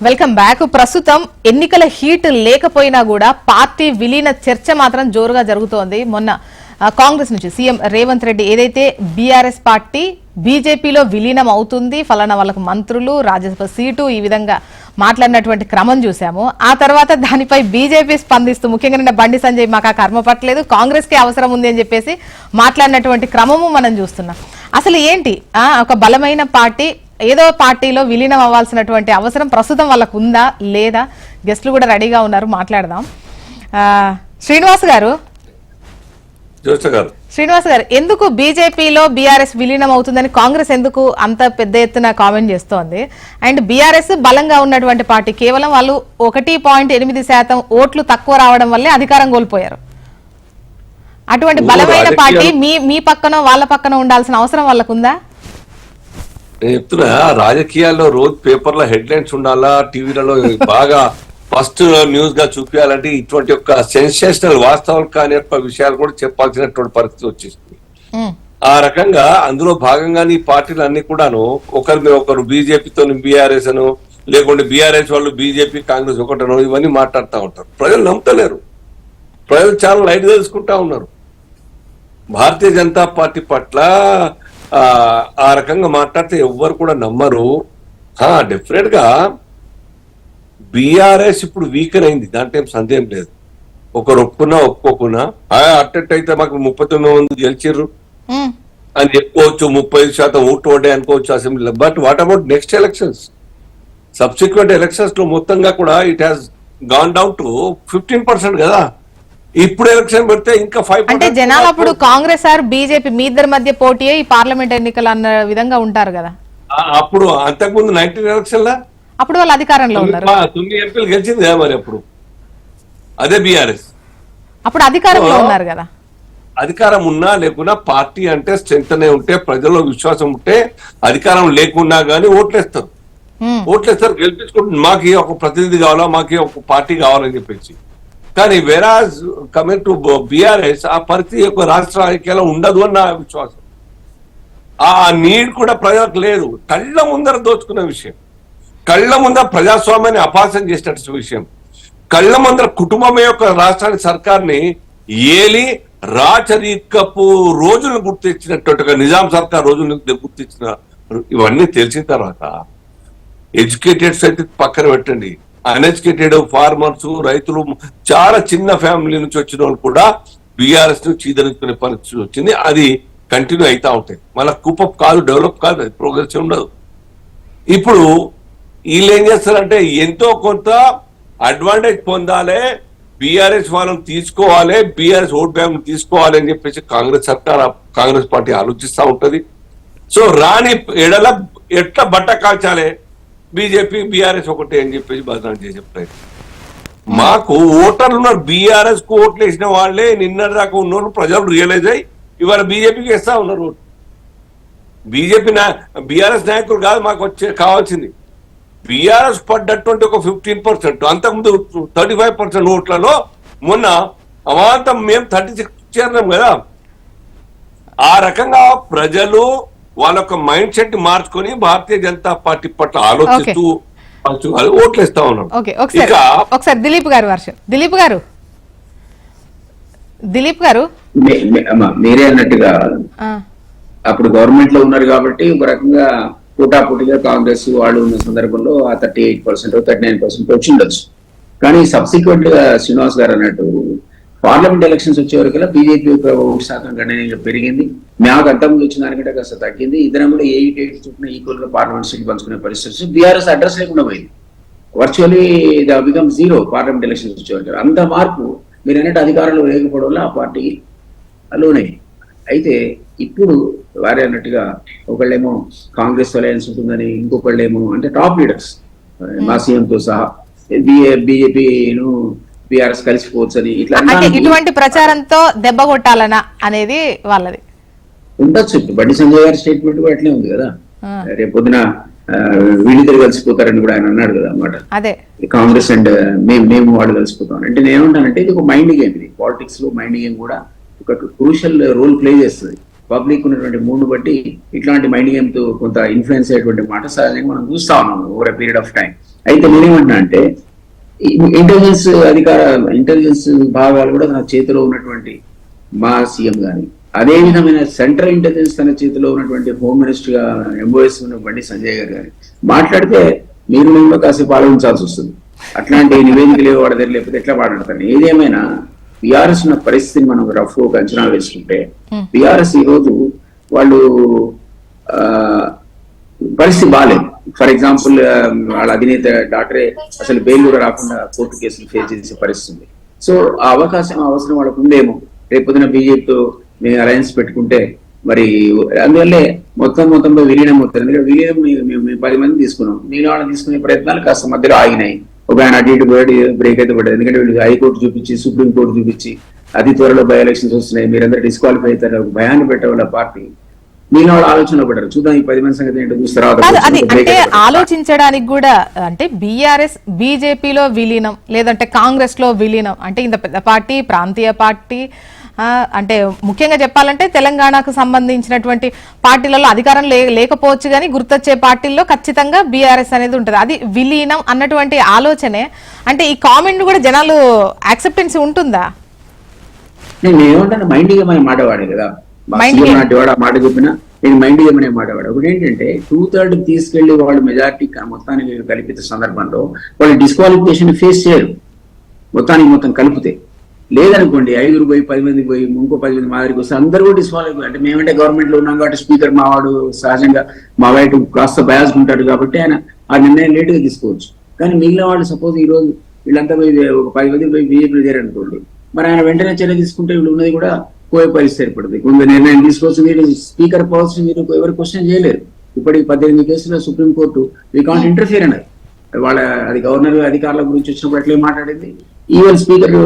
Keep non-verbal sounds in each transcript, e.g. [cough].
Welcome back. ప్రస్తుతం ఎన్నికల heat లేకపోయినా కూడా పార్టీ విలీన చర్చ మాత్రం జోరుగా జరుగుతోంది. మొన్న కాంగ్రెస్ నుంచి సీఎం రేవంత్ రెడ్డి ఏదైతే బీఆర్ఎస్ పార్టీ బీజేపీలో విలీనం అవుతుంది ఫలానా వాళ్ళకు మంత్రులు రాజ్యసభ సీటు ఈ విధంగా మాట్లాడినటువంటి క్రమం చూసాము ఆ తర్వాత దానిపై బీజేపీ స్పందిస్తూ ముఖ్యంగా నిన్న బండి సంజయ్ మాకు ఆ కర్మ పట్టలేదు కాంగ్రెస్ అవసరం ఉంది అని చెప్పేసి మాట్లాడినటువంటి క్రమము మనం చూస్తున్నాం. అసలు ఏంటి? ఒక బలమైన పార్టీ ఏదో పార్టీలో విలీనం అవ్వాల్సినటువంటి అవసరం ప్రస్తుతం వాళ్ళకు ఉందా లేదా? గెస్టులు కూడా రెడీగా ఉన్నారు మాట్లాడదాం. శ్రీనివాస్ గారు. శ్రీనివాస్ గారు ఎందుకు బీజేపీలో బీఆర్ఎస్ విలీనం అవుతుందని కాంగ్రెస్ ఎందుకు అంత పెద్ద ఎత్తున కామెంట్ చేస్తోంది? అండ్ బీఆర్ఎస్ బలంగా ఉన్నటువంటి పార్టీ కేవలం వాళ్ళు ఒకటి పాయింట్ ఎనిమిది శాతం ఓట్లు తక్కువ రావడం వల్లే అధికారం కోల్పోయారు. అటువంటి బలమైన పార్టీ మీ మీ పక్కన వాళ్ళ పక్కన ఉండాల్సిన అవసరం వాళ్ళకుందా నేను చెప్తున్నా రాజకీయాల్లో రోజు పేపర్లో హెడ్లైన్స్ ఉండాలా టీవీలలో బాగా ఫస్ట్ న్యూస్గా చూపించాలంటే ఇటువంటి యొక్క సెన్సేషనల్ వాస్తవాలు కాని యొక్క విషయాలు కూడా చెప్పాల్సినటువంటి పరిస్థితి వచ్చేసింది. ఆ రకంగా అందులో భాగంగానే ఈ పార్టీలు అన్ని కూడాను ఒకరి మీద ఒకరు బీజేపీతో బీఆర్ఎస్ అను లేకుంటే బీఆర్ఎస్ వాళ్ళు బీజేపీ కాంగ్రెస్ ఒకటనో ఇవన్నీ మాట్లాడుతూ ఉంటారు. ప్రజలు నమ్ముతలేరు. ప్రజలు చాలా లైట్గా తీసుకుంటా ఉన్నారు. భారతీయ జనతా పార్టీ పట్ల ఆ, రకంగా మాట్లాడితే ఎవ్వరు కూడా నమ్మరు. డెఫినెట్గా బీఆర్ఎస్ ఇప్పుడు వీకన్ అయింది. దాంట్లో ఏం సందేహం లేదు. ఒకరు ఒప్పుకున్నా ఒప్పుకోకున్నా అట్టట్టు అయితే మాకు ముప్పై తొమ్మిది మంది గెలిచిర్రు. అని చెప్పుకోవచ్చు ముప్పై ఐదు శాతం ఓటు పడ్డాయి అనుకోవచ్చు అసెంబ్లీలో. But what about next elections subsequent ఎలక్షన్స్లో మొత్తంగా కూడా it has gone down to fifteen percent కదా. ఇప్పుడు ఎలక్షన్ పెడితే ఇంకా ఫైవ్ అంటే జనాలు అప్పుడు కాంగ్రెస్ ఆర్ బీజేపీ మీ ఇద్దరి మధ్య పోటీ ఈ పార్లమెంట్ ఎన్నికలు అన్న విధంగా ఉంటారు కదా. అప్పుడు అంతకుముందు నైన్టీన్ ఎలక్షన్ లా అప్పుడు వాళ్ళు అధికారంలో ఉన్నారు. తొమ్మిది ఎంపీలు గెలిచింది కదా మరి అప్పుడు? అదే బీఆర్ఎస్. అప్పుడు అధికారంలో ఉన్నారు కదా. అధికారం ఉన్నా లేకున్నా పార్టీ అంటే స్ట్రెంత్ అనే ఉంటే ప్రజల్లో విశ్వాసం ఉంటే అధికారం లేకున్నా గానీ ఓట్లేస్తారు. ఓట్లేస్తారు గెలిపించుకుంటు మాకు ఒక ప్రతినిధి కావాలా మాకు ఒక పార్టీ కావాలని చెప్పేసి. కానీ వెరాజ్ కమింగ్ టు బీఆర్ఎస్ ఆ పరిస్థితి యొక్క రాష్ట్ర రాజకీయాల్లో ఉండదు అని నా విశ్వాసం. ఆ నీడ్ కూడా ప్రజలకు లేదు. కళ్ళ ముందర దోచుకున్న విషయం. కళ్ళ ముందర ప్రజాస్వామ్యాన్ని అపాసం చేసినట్టు విషయం. కళ్ళ ముందర కుటుంబం యొక్క రాష్ట్రానికి సర్కార్ని ఏలి రాచరికపు రోజులను గుర్తించినట్టుగా నిజాం సర్కార్ రోజులను గుర్తించిన ఇవన్నీ తెలిసిన తర్వాత ఎడ్యుకేటెడ్స్ అయితే పక్కన పెట్టండి. అన్ఎడ్యుకేటెడ్ ఫార్మర్స్ రైతులు చాలా చిన్న ఫ్యామిలీ నుంచి వచ్చిన వాళ్ళు కూడా బీఆర్ఎస్ను చీదరించుకునే పరిస్థితి వచ్చింది. అది కంటిన్యూ అవుతా ఉంటాయి మళ్ళీ కూపప్ కాదు డెవలప్ కాదు అది ప్రోగ్రెస్ ఉండదు. ఇప్పుడు వీళ్ళు ఏం చేస్తారంటే ఎంతో కొంత అడ్వాంటేజ్ పొందాలి బీఆర్ఎస్ వాళ్ళని తీసుకోవాలి బీఆర్ఎస్ ఓట్ బ్యాంక్ తీసుకోవాలి అని చెప్పేసి కాంగ్రెస్ సర్కార్ కాంగ్రెస్ పార్టీ ఆలోచిస్తూ ఉంటది. సో రాని ఎడల ఎట్లా బట్ట కాల్చాలి? బీజేపీ బీఆర్ఎస్ ఒకటే అని చెప్పేసి బదనాలు చేసే ప్రయత్నం మాకు ఓటర్లు ఉన్నారు. బీఆర్ఎస్కు ఓట్లు వేసిన వాళ్ళే నిన్నటి దాకా ఉన్నోళ్ళు ప్రజలు రియలైజ్ అయ్యి ఇవాళ బీజేపీకి వేస్తా ఉన్నారు ఓట్లు. బీజేపీ నా బీఆర్ఎస్ నాయకులు కాదు మాకు వచ్చే కావాల్సింది. బీఆర్ఎస్ పడ్డటువంటి ఒక ఫిఫ్టీన్ పర్సెంట్ అంతకుముందు థర్టీ ఫైవ్ పర్సెంట్ ఓట్లలో మొన్న అమాంతం మేము థర్టీ సిక్స్ చేరినాం కదా. ఆ రకంగా ప్రజలు వాళ్ళ యొక్క మైండ్ సెట్ మార్చుకొని భారతీయ జనతా పార్టీ పట్ల ఆలోచిస్తూ ఓట్లు ఇస్తా ఉన్నాం ఒకసారి ఇక ఒకసారి దిలీప్ గారు వర్షం. దిలీప్ గారు. దిలీప్ గారు. మీరే అన్నట్టుగా ఆ, అప్పుడు గవర్నమెంట్లో ఉన్నారు కాబట్టి ఒక రకంగా పోటాపోటీగా కాంగ్రెస్ వాళ్ళు ఉన్న సందర్భంలో ఆ thirty eight percent thirty nine percent వచ్చి ఉండొచ్చు కానీ సబ్సిక్వెంట్గా శ్రీనివాస్ గారు అన్నట్టు పార్లమెంట్ ఎలక్షన్స్ వచ్చే వరకు బీజేపీ ఓటు శాతం గణనీయంగా పెరిగింది. మాకు అంతకుముందు వచ్చిన దానికంటే కాస్త తగ్గింది. ఇద్దరం కూడా ఎయిట్ ఎయిట్ చొప్పున ఈక్వల్గా పార్లమెంట్ సీట్ పంచుకునే పరిస్థితి బీఆర్ఎస్ అడ్రస్ లేకుండా పోయింది. Virtually the become zero parliament elections వచ్చేవారు అంత మార్పు మీరు అన్నట్టు అధికారంలో లేకపోవడం వల్ల ఆ పార్టీ లోనే అయితే ఇప్పుడు వారే అన్నట్టుగా ఒకళ్ళేమో కాంగ్రెస్ అలయన్స్ ఉంటుందని ఇంకొకళ్ళేమో అంటే టాప్ లీడర్స్ మా సీఎం తో సహా బీజేపీను బీఆర్ఎస్ కలిసిపోవచ్చు అని ఇట్లా ఇటువంటి ప్రచారంతో దెబ్బ కొట్టాలనా అనేది వాళ్ళది. ఉండొచ్చు. బండి సంజయ్ గారి స్టేట్మెంట్ కూడా అట్లే ఉంది కదా. ఆ, రేపు పొద్దున ఆ, వీళ్ళిద్దరు కలిసిపోతారని కూడా ఆయన అన్నాడు కదా అన్నమాట. అదే. కాంగ్రెస్ అండ్ మేము మేము వాళ్ళు కలిసిపోతాం అంటే నేను ఏమంటానంటే ఇది ఒక మైండ్ గేమ్ ఇది. పాలిటిక్స్లో మైండ్ గేమ్ కూడా ఒక క్రూషల్ రోల్ ప్లే చేస్తుంది. పబ్లిక్ ఉన్నటువంటి మూడు బట్టి ఇట్లాంటి మైండ్ గేమ్తో కొంత ఇన్ఫ్లుయెన్స్ అయ్యేటువంటి మాట సహజంగా మనం చూస్తా ఉన్నాం ఓవర్ పీరియడ్ ఆఫ్ టైం అయితే నేనేమంటున్నా అంటే ఇంటెలిజెన్స్ అధికార ఇంటెలిజెన్స్ భాగాలు కూడా తన చేతిలో ఉన్నటువంటి మా సీఎం గాని అదే విధమైన సెంట్రల్ ఇంటెలిజెన్స్ తన చేతిలో ఉన్నటువంటి హోమ్ మినిస్టర్గా ఎంఓఎస్ ఉన్నటువంటి సంజయ్ గారు గాని మాట్లాడితే మీరు మేము కాసేపు ఆలోచించాల్సి వస్తుంది. అట్లాంటి నివేదికలు వాడ దగ్గర లేకపోతే ఎట్లా మాట్లాడతాను ఏదేమైనా బీఆర్ఎస్ ఉన్న పరిస్థితిని మనం రఫ్ అంచనా వేసుకుంటే బీఆర్ఎస్ ఈ రోజు వాళ్ళు ఆ, పరిస్థితి బాగాలేదు ఫర్ ఎగ్జాంపుల్ వాళ్ళ అధినేత డాక్టరే అసలు బెయిల్ కూడా రాకుండా కోర్టు కేసులు ఫేస్ చేసే పరిస్థితి ఉంది. సో ఆ అవకాశం అవసరం వాళ్ళకు ఉందేమో. రేపొద్దున బీజేపీతో మేము అలయన్స్ పెట్టుకుంటే మరి అందువల్లే మొత్తం మొత్తంలో విలీనం అవుతుంది. ఎందుకంటే విలీనం మేము- పది మంది తీసుకున్నాం. నేను వాళ్ళని తీసుకునే ప్రయత్నాలు కాస్త మధ్యలో ఆగినాయి. ఒక ఆయన అటు ఇటు పోయాడు బ్రేక్ అయితే పడ్డది ఎందుకంటే వీళ్ళు హైకోర్టు చూపించి సుప్రీం కోర్టు చూపించి అతి త్వరలో బై ఎలక్షన్స్ వస్తున్నాయి. మీరందరూ డిస్క్వాలిఫై అవుతారు. భయాన్ని పెట్టే పార్టీ. వాళ్ళు ఆలోచనలో పడ్డారు. చూద్దాం ఈ పది మంది సంగతి ఏంటో తర్వాత అది అంటే. ఆలోచించడానికి కూడా అంటే బీఆర్ఎస్ బీజేపీలో విలీనం లేదంటే కాంగ్రెస్లో విలీనం అంటే ఇంత పెద్ద పార్టీ ప్రాంతీయ పార్టీ అంటే ముఖ్యంగా చెప్పాలంటే తెలంగాణకు సంబంధించినటువంటి పార్టీలలో అధికారం లేకపోవచ్చు కానీ గుర్తొచ్చే పార్టీల్లో ఖచ్చితంగా బీఆర్ఎస్ అనేది ఉంటుంది. అది విలీనం అన్నటువంటి ఆలోచనే. అంటే ఈ కామెంట్ కూడా జనాలు యాక్సెప్టెన్స్ ఉంటుందా? నేను ఏమంటాను మైండ్ అనే మాట వాడే కదా. వాడు ఆ మాట చెప్పిన నేను మైండ్ గేమ్ అనే మాట వాడు. ఒకటి ఏంటంటే టూ థర్డ్ తీసుకెళ్ళి వాళ్ళు మెజార్టీ మొత్తానికి కల్పిత సందర్భంలో వాళ్ళు డిస్క్వాలిఫికేషన్ ఫేస్ చేయరు. మొత్తానికి మొత్తం కలిపితే. లేదనుకోండి ఐదుగురు పోయి పది మంది పోయి ఇంకో పది మంది మాదిరికి వస్తే అందరూ కూడా డిస్క్వాలిఫై అంటే మేమంటే గవర్నమెంట్లో ఉన్నాం కాబట్టి స్పీకర్ మావాడు సహజంగా మా వైపు కాస్త బయాస్ ఉంటాడు కాబట్టి ఆయన ఆ నిర్ణయం లేట్గా తీసుకోవచ్చు. కానీ మిగిలిన వాళ్ళు సపోజ్ ఈ రోజు వీళ్ళంతా పోయి ఒక పది మంది పోయి బీజేపీ చేరనుకోండి మరి ఆయన వెంటనే చర్య తీసుకుంటే వీళ్ళు ఉన్నది కూడా పోయే పరిస్థితి ఏర్పడుతుంది. కొంత నిర్ణయం తీసుకోవచ్చు మీరు స్పీకర్ పవర్స్ మీరు ఎవరు క్వశ్చన్ చేయలేరు. ఇప్పటికి పద్దెనిమిది కేసులో సుప్రీంకోర్టు వీ కాంట్ ఇంటర్ఫియర్ అన్నది వాళ్ళ అది గవర్నర్ అధికారుల గురించి వచ్చినప్పుడు అట్లే మాట్లాడింది. ఈవెన్ స్పీకర్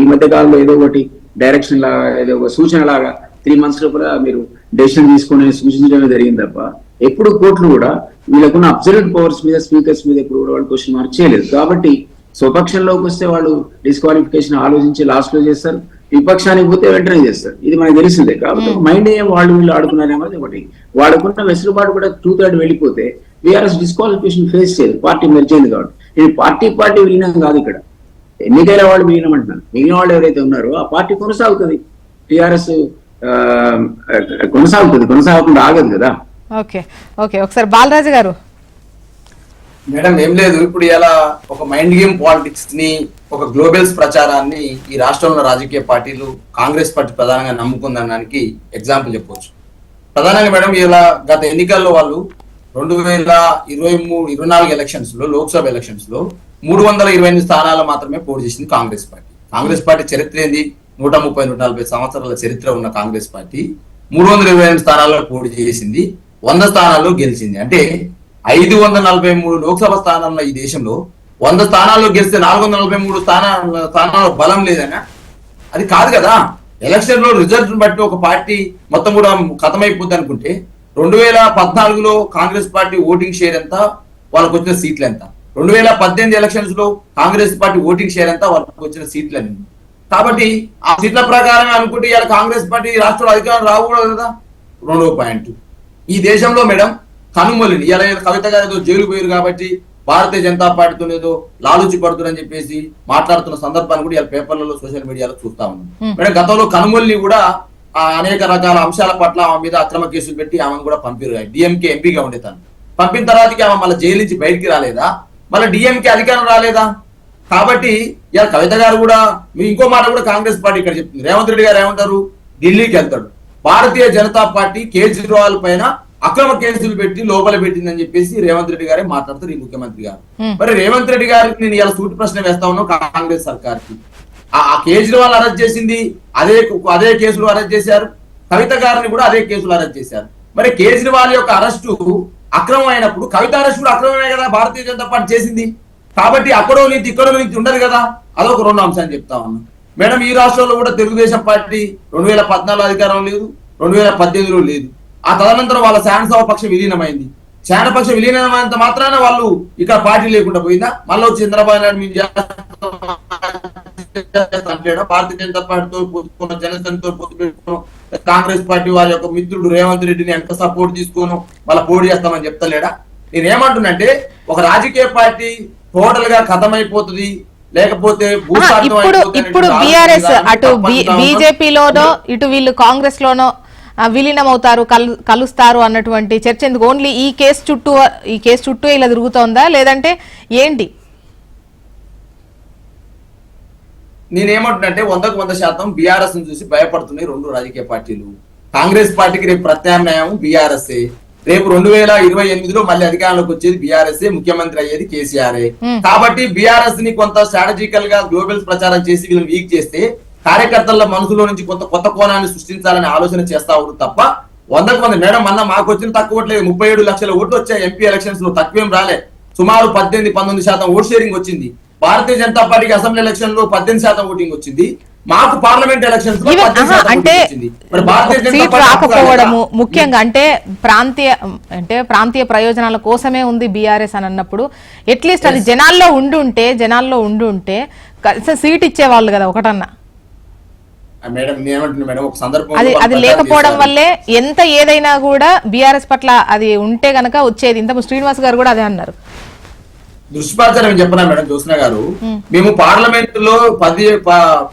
ఈ మధ్య కాలంలో ఏదో ఒకటి డైరెక్షన్ లాగా ఏదో ఒక సూచన లాగా త్రీ మంత్స్ లోపల మీరు డెసిషన్ తీసుకుని సూచించడమే జరిగింది తప్ప ఎప్పుడు కోర్టులు కూడా వీళ్ళకున్న అబ్సల్యూట్ పవర్స్ మీద స్పీకర్స్ మీద ఎప్పుడు కూడా వాళ్ళు క్వశ్చన్ మార్క్ చేయలేదు. కాబట్టి స్వపక్షంలోకి వస్తే వాళ్ళు డిస్క్వాలిఫికేషన్ ఆలోచించి లాస్ట్లో చేస్తారు. విపక్షానికి పోతే వెంటనే చేస్తారు. ఇది మనకు తెలిసిందే. కాబట్టి మైండ్ ఏం వాళ్ళు వీళ్ళు ఆడుకున్నారేమో ఒకటి. వాళ్ళకున్న వెసులుబాటు కూడా టూ థర్డ్ వెళ్ళిపోతే బీఆర్ఎస్ డిస్క్వాలిఫికేషన్ ఫేస్ చేయదు. పార్టీ మెరిచేది కాబట్టి. ఇది పార్టీ పార్టీ విలీనం కాదు ఇక్కడ. ఎన్నికైన వాళ్ళు విలీనం అంటున్నాను మిగిలిన వాళ్ళు ఎవరైతే ఉన్నారో ఆ పార్టీ కొనసాగుతుంది. టిఆర్ఎస్ కొనసాగుతుంది. కొనసాగకుండా ఆగదు కదా. ఓకే. ఓకే. ఒకసారి బాలరాజు గారు. మేడం ఏం లేదు. ఇప్పుడు ఇలా ఒక మైండ్ గేమ్ పాలిటిక్స్ని ఒక గ్లోబల్స్ ప్రచారాన్ని ఈ రాష్ట్రంలో రాజకీయ పార్టీలు కాంగ్రెస్ పార్టీ ప్రధానంగా నమ్ముకుందనడానికి ఎగ్జాంపుల్ చెప్పవచ్చు ప్రధానంగా మేడం ఇలా గత ఎన్నికల్లో వాళ్ళు రెండు వేల ఇరవై మూడు ఇరవై నాలుగు ఎలక్షన్స్లో లోక్సభ ఎలక్షన్స్లో మూడు వందల ఇరవై ఎనిమిది స్థానాలు మాత్రమే పోటీ చేసింది కాంగ్రెస్ పార్టీ. కాంగ్రెస్ పార్టీ చరిత్ర ఏంది? నూట ముప్పై నూట నలభై సంవత్సరాల చరిత్ర ఉన్న కాంగ్రెస్ పార్టీ మూడు వందల ఇరవై ఎనిమిది స్థానాల్లో పోటీ చేసింది వంద స్థానాల్లో గెలిచింది. అంటే ఐదు వందల నలభై మూడు లోక్సభ స్థానాల్లో ఈ దేశంలో వంద స్థానాల్లో గెలిస్తే నాలుగు వందల నలభై మూడు స్థానాల స్థానాల్లో బలం లేదనా అది కాదు కదా. ఎలక్షన్లో రిజల్ట్ బట్టి ఒక పార్టీ మొత్తం కూడా ఖతమైపోద్ది అనుకుంటే రెండు వేల పద్నాలుగులో కాంగ్రెస్ పార్టీ ఓటింగ్ షేర్ ఎంత? వాళ్ళకు వచ్చిన సీట్లు ఎంత? రెండు వేల పద్దెనిమిది ఎలక్షన్స్లో కాంగ్రెస్ పార్టీ ఓటింగ్ షేర్ ఎంత? వాళ్ళకు వచ్చిన సీట్లు అని కాబట్టి ఆ సీట్ల ప్రకారం అనుకుంటే ఇవాళ కాంగ్రెస్ పార్టీ రాష్ట్రంలో అధికారం రాకూడదు కదా. రెండవ పాయింట్ ఈ దేశంలో మేడం కనుమొలిని ఇలా కవిత గారు ఏదో జైలు పోయారు కాబట్టి భారతీయ జనతా పార్టీతో ఏదో లాలూచి పడుతుందని చెప్పేసి మాట్లాడుతున్న సందర్భాన్ని కూడా ఇలా పేపర్లలో సోషల్ మీడియాలో చూస్తా ఉన్నాం. మేడం గతంలో కనుమొల్ని కూడా ఆ అనేక రకాల అంశాల పట్ల ఆమె మీద అక్రమ కేసులు పెట్టి ఆమెను కూడా పంపిరు డిఎంకే ఎంపీగా ఉండే తను. పంపిన తర్వాతకి ఆమె మళ్ళీ జైలు నుంచి బయటికి రాలేదా? మళ్ళీ డిఎంకే అధికారం రాలేదా? కాబట్టి ఇలా కవిత గారు కూడా మీ ఇంకో మాట కూడా కాంగ్రెస్ పార్టీ ఇక్కడ చెప్తుంది. రేవంత్ రెడ్డి గారు ఏమంటారు? ఢిల్లీకి వెళ్తాడు. భారతీయ జనతా పార్టీ కేజ్రీవాల్ పైన అక్రమ కేసులు పెట్టి లోపల పెట్టిందని చెప్పేసి రేవంత్ రెడ్డి గారే మాట్లాడతారు ఈ ముఖ్యమంత్రి గారు. మరి రేవంత్ రెడ్డి గారికి నేను ఇలా సూటి ప్రశ్న వేస్తా ఉన్నాను కాంగ్రెస్ సర్కార్కి. ఆ ఆ కేజ్రీవాల్ అరెస్ట్ చేసింది అదే అదే కేసులు అరెస్ట్ చేశారు కవిత గారిని కూడా అదే కేసులు అరెస్ట్ చేశారు. మరి కేజ్రీవాల్ యొక్క అరెస్టు అక్రమం అయినప్పుడు కవిత అరెస్ట్ కూడా అక్రమమే కదా భారతీయ జనతా పార్టీ చేసింది. కాబట్టి అక్కడో నీతి ఇక్కడో నీతి ఉండదు కదా అదొక రెండు అంశాన్ని చెప్తా ఉన్నా. మేడం ఈ రాష్ట్రంలో కూడా తెలుగుదేశం పార్టీ రెండు వేల పద్నాలుగు అధికారం లేదు రెండు వేల పద్దెనిమిదిలో లేదు. ఆ తదనంతరం వాళ్ళ శాసనసభ పక్షం విలీనమైంది. శాసనపక్షం విలీనమైనంత మాత్రాన వాళ్ళు ఇక్కడ పార్టీ లేకుండా పోయిందా? మళ్ళీ వచ్చి చంద్రబాబు నాయుడు మీరు భారతీయ జనతా పార్టీతో పొత్తుకున్న జనసేనతో పొత్తు కాంగ్రెస్ పార్టీ వారి యొక్క మిత్రుడు రేవంత్ రెడ్డిని ఎంత సపోర్ట్ తీసుకోను? వాళ్ళ పోటీ చేస్తామని చెప్తలేడా? నేను ఏమంటున్నంటే ఒక రాజకీయ పార్టీ టోటల్గా అయిపోతుంది లేకపోతే ఇప్పుడు ఇప్పుడు బీఆర్ఎస్ అటు బీజేపీలోనో ఇటు వీళ్ళు కాంగ్రెస్ లోనో ఆ, విలీనం అవుతారు కలు- కలుస్తారు అన్నటువంటి చర్చ ఎందుకు? ఓన్లీ ఈ కేసు చుట్టూ ఈ కేసు చుట్టూ ఇలా తిరుగుతోందా? లేదంటే ఏంటి? నేనేమంటున్నంటే వందకు వంద శాతం బీఆర్ఎస్ను చూసి భయపడుతున్నాయి రెండు రాజకీయ పార్టీలు. కాంగ్రెస్ పార్టీకి రేపు ప్రత్యామ్నాయం బీఆర్ఎస్ రేపు రెండు వేల ఇరవై ఎనిమిదిలో మళ్ళీ అధికారంలోకి వచ్చేది బీఆర్ఎస్ ముఖ్యమంత్రి అయ్యేది కేసీఆర్. కాబట్టి బీఆర్ఎస్ని కొంత స్ట్రాటజికల్గా గ్లోబల్ ప్రచారం చేసి వీళ్ళని వీక్ చేస్తే కార్యకర్తల మనసులో నుంచి కొంత కొత్త కోణాన్ని సృష్టించాలని ఆలోచన చేస్తా ఉన్నారు తప్ప వందకు వంద మేడం అన్న మాకు వచ్చిన తక్కువ ఓట్లేదు ముప్పై ఏడు లక్షల ఓట్లు వచ్చాయి. ఎంపీ ఎలక్షన్స్లో తక్కువేం రాలే. సుమారు పద్దెనిమిది పంతొమ్మిది శాతం ఓట్ షేరింగ్ వచ్చింది. భారతీయ జనతా పార్టీకి అసెంబ్లీ ఎలక్షన్లో పద్దెనిమిది శాతం ఓటింగ్ వచ్చింది. మాకు పార్లమెంట్ ఎలక్షన్స్ అంటే రాకపోవడము? ముఖ్యంగా అంటే ప్రాంతీయ అంటే ప్రాంతీయ ప్రయోజనాల కోసమే ఉంది బీఆర్ఎస్ అని అన్నప్పుడు. అట్లీస్ట్ అది జనాల్లో ఉండుంటే జనాల్లో ఉండుంటే సీట్ ఇచ్చేవాళ్ళు కదా ఒకటన్నా. మేడం నేనేమంటున్నా మేడం ఒక సందర్భం అది అది లేకపోవడం వల్లే ఎంత ఏదైనా కూడా బీఆర్ఎస్ పట్ల అది ఉంటే గనక వచ్చేది. ఇంత శ్రీనివాస్ గారు కూడా అదే అన్నారు. దుష్ప్రచారం చెప్పనా మేడం జ్యోత్స్న గారు? మేము పార్లమెంట్లో పది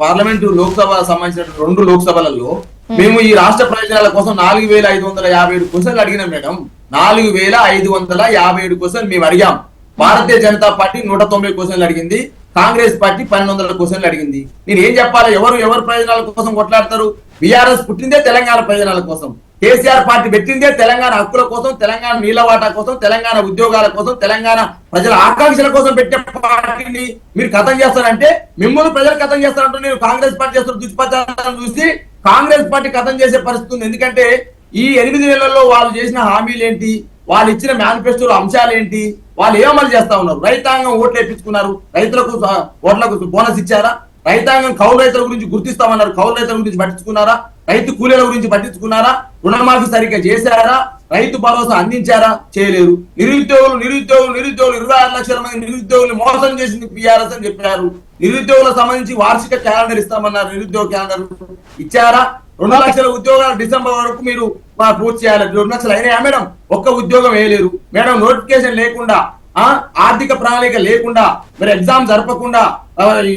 పార్లమెంటు లోక్సభ సంబంధించిన రెండు లోక్సభలలో మేము ఈ రాష్ట్ర ప్రయోజనాల కోసం నాలుగు వేల ఐదు వందల యాభై ఏడు క్వశ్చన్లు అడిగినాం మేడం. నాలుగు వేల ఐదు వందల యాభై ఏడు క్వశ్చన్లు మేము అడిగాం. భారతీయ జనతా పార్టీ నూట తొంభై క్వశ్చన్లు అడిగింది. కాంగ్రెస్ పార్టీ పన్నెండు వందల క్వశ్చన్లు అడిగింది. నేను ఏం చెప్పాలి? ఎవరు ఎవరు ప్రయోజనాల కోసం కొట్లాడతారు? బీఆర్ఎస్ పుట్టిందే తెలంగాణ ప్రయోజనాల కోసం. కేసీఆర్ పార్టీ పెట్టిందే తెలంగాణ హక్కుల కోసం తెలంగాణ నీళ్ళ వాటా కోసం తెలంగాణ ఉద్యోగాల కోసం తెలంగాణ ప్రజల ఆకాంక్షల కోసం పెట్టే పార్టీని మీరు కథం చేస్తారంటే మిమ్మల్ని ప్రజలు కథం చేస్తారంటే నేను కాంగ్రెస్ పార్టీ చేస్తున్న దుష్ప్రచారం చూసి కాంగ్రెస్ పార్టీ కథం చేసే పరిస్థితి ఉంది. ఎందుకంటే ఈ ఎనిమిది నెలల్లో వాళ్ళు చేసిన హామీలు ఏంటి వాళ్ళు ఇచ్చిన మేనిఫెస్టోలో అంశాలు ఏంటి వాళ్ళు ఏమలు చేస్తా ఉన్నారు? రైతాంగం ఓట్లు వేయించుకున్నారు రైతులకు ఓట్లకు బోనస్ ఇచ్చారా? రైతాంగం కౌలు రైతుల గురించి గుర్తిస్తామన్నారు. కౌలు రైతుల గురించి పట్టించుకున్నారా? రైతు కూలీల గురించి పట్టించుకున్నారా? రుణమాఫీ సరిగ్గా చేశారా? రైతు భరోసా అందించారా? చేయలేరు. నిరుద్యోగులు నిరుద్యోగులు నిరుద్యోగులు ఇరవై ఆరు లక్షల మంది నిరుద్యోగులు మోసం చేసింది పిఆర్ఎస్ అని చెప్పారు. నిరుద్యోగులకు సంబంధించి వార్షిక క్యాలెండర్ ఇస్తామన్నారు నిరుద్యోగ క్యాలెండర్. ఇచ్చారా? రెండు లక్షల ఉద్యోగాలు డిసెంబర్ వరకు మీరు పూర్తి చేయాలి. రెండు లక్షలు అయినాయా మేడం? ఒక్క ఉద్యోగం వేయలేరు మేడం నోటిఫికేషన్ లేకుండా ఆ ఆర్థిక ప్రణాళిక లేకుండా మరి ఎగ్జామ్ జరపకుండా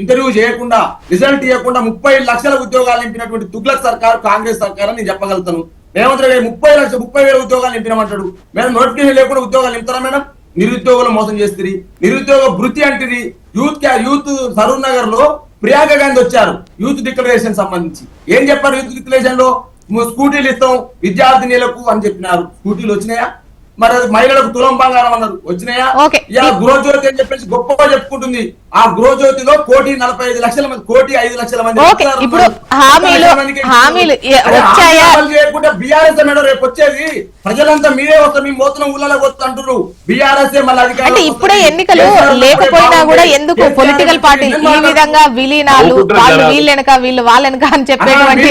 ఇంటర్వ్యూ చేయకుండా రిజల్ట్ ఇవ్వకుండా ముప్పై లక్షల ఉద్యోగాలు నింపినటువంటి తుగ్లక్ సర్కార్ కాంగ్రెస్ సర్కార్ అని నేను చెప్పగలుగుతాను. రేవంత్ రెడ్డి ముప్పై లక్షల ముప్పై వేల ఉద్యోగాలు నింపినమంటాడు. మేడం నోటిఫికేషన్ లేకుండా ఉద్యోగాలు నింపుతారా మేడం? నిరుద్యోగులు మోసం చేస్తుంది నిరుద్యోగ వృత్తి అంటది యూత్ యూత్ సరూర్ నగర్లో ప్రియాంక గాంధీ వచ్చారు. యూత్ డిక్లరేషన్ సంబంధించి. ఏం చెప్పారు యూత్ డిక్లరేషన్లో? స్కూటీలు ఇస్తాం విద్యార్థినిలకు అని చెప్పినారు. స్కూటీలు వచ్చినాయా? మరి మహిళలకు తులం బంగారం అన్నారు. వచ్చినాయా. ఇలా గృహజ్యోతి అని చెప్పేసి గొప్పగా చెప్పుకుంటుంది. ఆ గృహజ్యోతిలో కోటి నలభై ఐదు లక్షల మంది కోటి ఐదు లక్షల మంది ఇప్పుడు. హామీలు- చేయకుండా బీఆర్ఎస్ మేడం రేపు వచ్చేది ప్రజలంతా మీరే వస్తారు మీ మోతున్న ఊళ్ళలో వస్తారు అంటున్నారు బీఆర్ఎస్ అంటే ఇప్పుడే. ఎన్నికలు లేకపోయినా. కూడా ఎందుకు పొలిటికల్ పార్టీలు ఈ విధంగా విలీనాలు వాళ్ళు జనాలు. వీళ్ళు వెనక వీళ్ళు వాళ్ళ వెనక అని చెప్పేటువంటి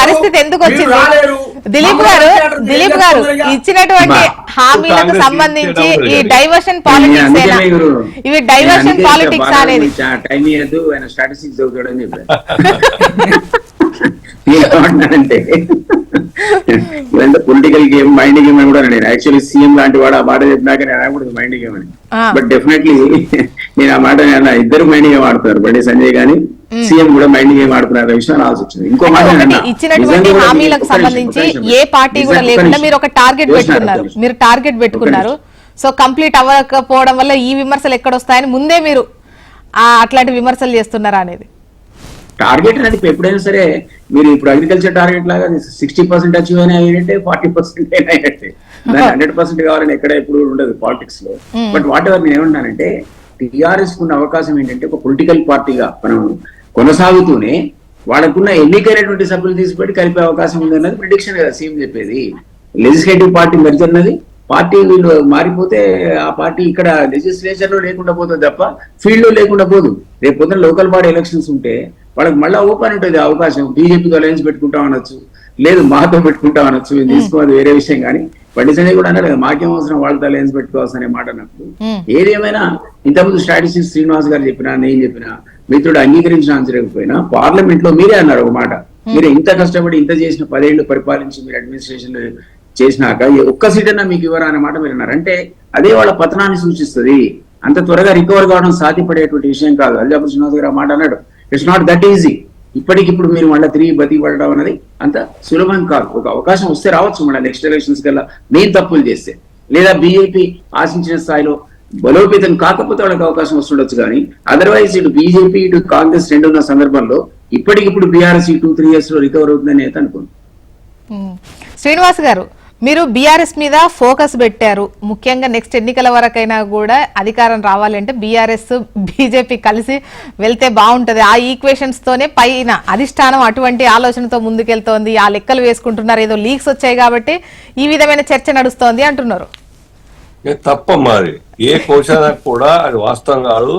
పరిస్థితి ఎందుకు వచ్చింది. దిలీప్ గారు దిలీప్ గారు. ఇచ్చినటువంటి. హామీలకు సంబంధించి ఈ. డైవర్షన్ పాలిటిక్స్ ఇవి డైవర్షన్ పాలిటిక్స్ టైం ఇవ్వద్దు ఆయన statistics political game mind game అని కూడా నేను యాక్చువల్లీ సీఎం లాంటి వాడు ఆ మాట చెప్పినాక నేను అనకూడదు మైండ్ గేమ్ అని. బట్ డెఫినెట్లీ [laughs] నేను ఆ మాట ఇద్దరు మైండ్ గేమ్ ఆడుతున్నారు బండి సంజయ్ గాని సీఎం కూడా మైండ్ గేమ్ ఆడుతున్నారు విషయం రావాల్సి వచ్చింది ఇంకో అన్నా. ఇచ్చినటువంటి హామీలకు సంబంధించి. ఏ పార్టీ కూడా లేకుండా. మీరు ఒక టార్గెట్? పెట్టుకున్నారు. మీరు టార్గెట్ పెట్టుకున్నారు సో కంప్లీట్ అవ్వకపోవడం వల్ల ఈ విమర్శలు ఎక్కడొస్తాయని ముందే మీరు అట్లాంటి విమర్శలు చేస్తున్నారా అనేది? టార్గెట్ అనేది ఎప్పుడైనా సరే మీరు ఇప్పుడు అగ్రికల్చర్ టార్గెట్ లాగా సిక్స్టీ పర్సెంట్ అచీవ్ అయినా అయినట్టే ఫార్టీ పర్సెంట్ అయినా అయినట్టే. దాని హండ్రెడ్ పర్సెంట్ కావాలని ఎక్కడ ఎప్పుడు ఉండదు పాలిటిక్స్లో. బట్ వాట్ ఎవర్ నేను ఏమంటానంటే టిఆర్ఎస్ ఉన్న అవకాశం ఏంటంటే ఒక పొలిటికల్ పార్టీగా మనం కొనసాగుతూనే వాళ్ళకున్న ఎన్నికైనటువంటి సభ్యులు తీసుకుపెట్టి కలిపే అవకాశం ఉంది అన్నది ప్రిడిక్షన్ కదా సీఎం చెప్పేది. లెజిస్లేటివ్ పార్టీ మెరుతున్నది పార్టీ వీళ్ళు మారిపోతే ఆ పార్టీ ఇక్కడ లెజిస్లేచర్లో లేకుండా పోతుంది తప్ప ఫీల్డ్లో లేకుండా పోదు. రేపు పొద్దున లోకల్ బాడీ ఎలక్షన్స్ ఉంటే వాళ్ళకి మళ్ళీ ఓపెన్ ఉంటుంది అవకాశం. బీజేపీతో అలయన్స్ పెట్టుకుంటాం అనొచ్చు లేదు మాతో పెట్టుకుంటాం అనొచ్చు ఇది తీసుకోవాలి వేరే విషయం కానీ. బండి సంజయ్ కూడా అన్నారు కదా మాకేం అవసరం వాళ్ళతో అలయన్స్ పెట్టుకోవాల్సిన అనే మాట అన్నప్పుడు. ఏదేమైనా ఇంతకుముందు స్ట్రాటజిస్ట్ శ్రీనివాస్ గారు చెప్పినా నేను చెప్పినా మిత్రుడు అంగీకరించిన ఆశ్చర్యకపోయినా పార్లమెంట్లో మీరే అన్నారు ఒక మాట. మీరు ఇంత కష్టపడి ఇంత చేసిన పదేళ్ళు పరిపాలించి మీరు అడ్మినిస్ట్రేషన్ చేసినాక ఒక్క సీట్ మీకు ఇవ్వరా అనే మాట మీరు అన్నారు. అంటే అదే వాళ్ళ పతనాన్ని సూచిస్తుంది. అంత త్వరగా రికవర్ కావడం సాధ్యపడేటువంటి విషయం కాదు. అల్జాబుల్ శ్రీనివాస్ గారు ఆ మాట అన్నాడు. ఇట్స్ నాట్ దట్ ఈజీ ఇప్పటికిప్పుడు మీరు మళ్ళీ తిరిగి బతికి పడడం అనేది అంత సులభం కాదు. ఒక అవకాశం వస్తే రావచ్చు మళ్ళీ నెక్స్ట్ ఎలక్షన్స్ కల్లా. మెయిన్ తప్పులు చేస్తే. లేదా బీజేపీ ఆశించిన స్థాయిలో బలోపేతం కాకపోతే వాళ్ళకి అవకాశం వస్తుండొచ్చు కానీ అదర్వైజ్ ఇటు బీజేపీ ఇటు కాంగ్రెస్ రెండున్న సందర్భంలో ఇప్పటికిప్పుడు బీఆర్ఎస్ టూ త్రీ ఇయర్స్లో రికవర్ అవుతుందని అయితే అనుకోండి శ్రీనివాస్ గారు మీరు బీఆర్ఎస్ మీద ఫోకస్ పెట్టారు. ముఖ్యంగా నెక్స్ట్ ఎన్నికల వరకైనా కూడా అధికారం రావాలంటే బీఆర్ఎస్ బీజేపీ కలిసి వెళ్తే బాగుంటది. ఆ ఈక్వేషన్స్ తోనే పైన అధిష్టానం అటువంటి ఆలోచనతో ముందుకెళ్తోంది. ఆ లెక్కలు వేసుకుంటున్నారు. ఏదో లీక్స్ వచ్చాయి కాబట్టి ఈ విధమైన చర్చ నడుస్తోంది అంటున్నారు. ఏ తప్పమ్మా అది. ఏ కోశాన కూడా అది వాస్తవం కాదు.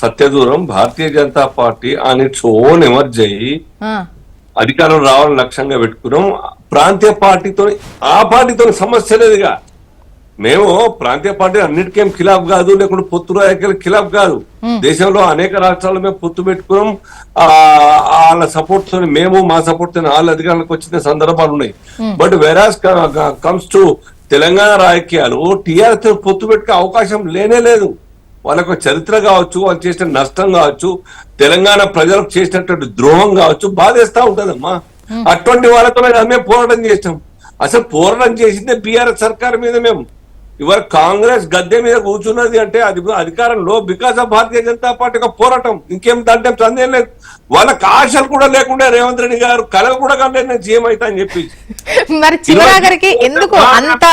సత్యదూరం Bharatiya Janata Party on its own emerge అధికారం రావాలని లక్ష్యంగా పెట్టుకున్నాం. ప్రాంతీయ పార్టీతో ఆ పార్టీతో సమస్య లేదుగా. మేము ప్రాంతీయ పార్టీ అన్నిటికేం ఖిలాఫ్ కాదు లేకుంటే పొత్తు రాజకీయాల ఖిలాఫ్ కాదు. దేశంలో అనేక రాష్ట్రాలు మేము పొత్తు పెట్టుకున్నాం. ఆ వాళ్ళ సపోర్ట్తో మేము మా సపోర్ట్తో వాళ్ళ అధికారులకు వచ్చిన సందర్భాలు ఉన్నాయి. But whereas comes to Telangana రాజకీయాలు టీఆర్ఎస్ పొత్తు పెట్టుకునే అవకాశం లేనే లేదు. వాళ్ళకు చరిత్ర కావచ్చు వాళ్ళు చేసిన నష్టం కావచ్చు తెలంగాణ ప్రజలకు చేసినటువంటి ద్రోహం కావచ్చు బాధేస్తా ఉంటదమ్మా. అటువంటి వాళ్ళతో మేము పోరాటం చేస్తాం అసలు పోరాటం చేసిందే బీఆర్ఎస్ సర్కార్ మీద మేము. ఇవాళ కాంగ్రెస్ గద్దె మీద కూర్చున్నది అంటే అది అధికారంలో because of Bharatiya Janata Party యొక్క పోరాటం. ఇంకేం దాంట్లో సందేహం లేదు. వాళ్ళకి ఆశలు కూడా లేకుండా రేవంత్ రెడ్డి గారు కలలు కూడా కలేదు నేను సీఎం అవుతా అని చెప్పి. మరి చివరాఖరికి ఎందుకు అంత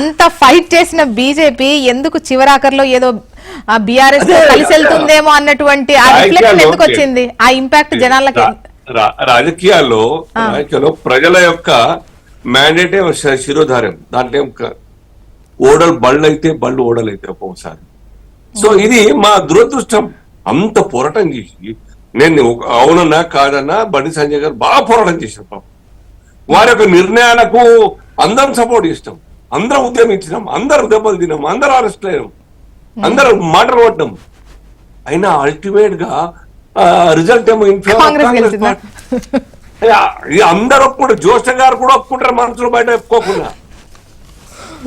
అంత ఫైట్ చేసిన బీజేపీ ఎందుకు చివరాఖరిలో ఏదో బీఆర్ఎస్ కలిసి వెళ్తుందేమో అన్నటువంటి ఆ రిఫ్లెక్షన్ ఎందుకు వచ్చింది? ఆ ఇంపాక్ట్ జనాలకి రాజకీయాల్లో రాజకీయాల్లో ప్రజల యొక్క మ్యాండేటే శిరోధార్యం. దాంట్లో ఓడలు బళ్ళు అయితే బళ్ళు ఓడలు అయితే ఒక్కొక్కసారి. సో ఇది మా దురదృష్టం. అంత పోరాటం చేసి నేను అవునన్నా కాదన్నా బండి సంజయ్ గారు బాగా పోరాటం చేశారు పాపం. వారి యొక్క నిర్ణయాలకు అందరం సపోర్ట్ చేస్తాం అందరం ఉద్యమించినాం అందరం దెబ్బలు తిన్నాం అందరం అరెస్ట్ అయినాం. అందరం మాటలు పడ్డాం అయినా అల్టిమేట్గా రిజల్ట్ ఏమో ఇది అందరూ ఒప్పుకుంటారు. జోష గారు కూడా ఒప్పుకుంటారు మనసులో బయట ఒప్పుకోకుండా.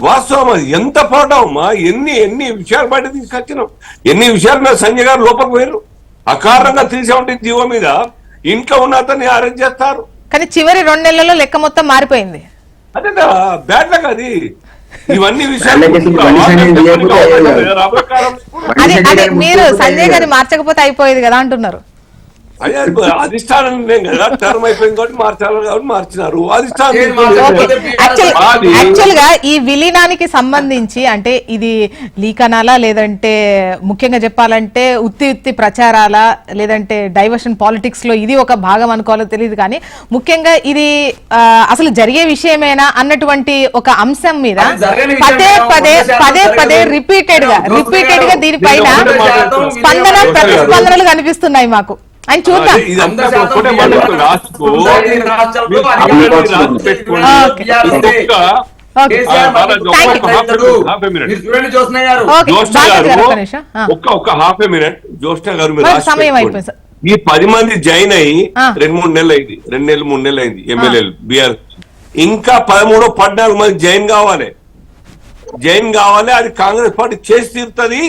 వాస్తవం అది. ఎంత అమ్మా ఎన్ని ఎన్ని విషయాలు బయట తీసుకొచ్చినాం. ఎన్ని విషయాలు మీద సంజయ్ గారు లోపలికి పోయారు అకారణంగా త్రీ సెవెంటీ జీవో మీద ఇంట్లో ఉన్న అతన్ని అరెస్ట్ చేస్తారు. కానీ చివరి రెండు నెలల్లో లెక్క మొత్తం మారిపోయింది. అదే బ్యాడ్ లక్ అది. ఇవన్నీ మీరు సంజయ్. గారిని మార్చకపోతే అయిపోయేది కదా అంటున్నారు. అదే అధిష్టానం నేను కదా టర్మ్ అయిపోయింది కాబట్టి మార్చాలి కాబట్టి మార్చినారు అధిష్టానం నేను మార్చకపోతే యాక్చువల్ మాది- యాక్చువల్గా ఈ విలీనానికి సంబంధించి అంటే ఇది లీక్ అనాలా లేదంటే ముఖ్యంగా చెప్పాలంటే ఉత్తి ఉత్తి ప్రచారాల లేదంటే డైవర్షన్ పాలిటిక్స్లో ఇది ఒక భాగం అనుకోవాలో తెలియదు కానీ ముఖ్యంగా ఇది అసలు జరిగే విషయమేనా అన్నటువంటి ఒక అంశం మీద పదే. పదే పదే పదే. రిపీటెడ్గా రిపీటెడ్గా దీనిపైన. స్పందన. ప్రతిస్పందనలు కనిపిస్తున్నాయి మాకు ఆయన చూద్దాం ఒక్క-. ఒక్క హాఫ్ ఏ మినిట్ జ్యోష్ణ గారు. ఈ పది మంది జాయిన్ అయ్యి. రెండు మూడు నెలలు అయింది. రెండు నెలలు మూడు నెలలు అయింది ఎమ్మెల్యేలు బీఆర్. ఇంకా పదమూడు పద్నాలుగు మంది జాయిన్ కావాలి. జాయిన్ కావాలి అది కాంగ్రెస్ పార్టీ చేసి తీరుతుంది.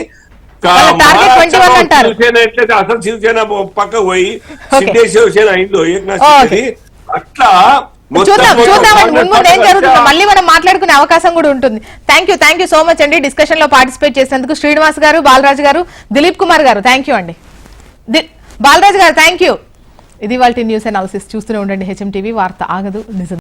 కా- వాళ్ళ target 21 మహారాష్ట్రలో అంటారు. శివసేన ఎట్లయితే అసలు శివసేన పక్కకు పోయి. సిద్ధే శివసేన అయిందో అట్లా చూద్దాం చూద్దామండి ముందు ఏం జరుగుతుందో మళ్ళీ మనం మాట్లాడుకునే అవకాశం కూడా ఉంటుంది. Thank you thank you so much అండి. డిస్కషన్లో పార్టిసిపేట్ చేసినందుకు శ్రీనివాస్ గారు బాలరాజు గారు దిలీప్ కుమార్ గారు థ్యాంక్ యూ అండి. బాలరాజు గారు థ్యాంక్ యూ ఇది వాళ్ళ న్యూస్ అనాలిసిస్ చూస్తూనే ఉండండి. హెచ్ఎం టీవీ వార్త ఆగదు నిజం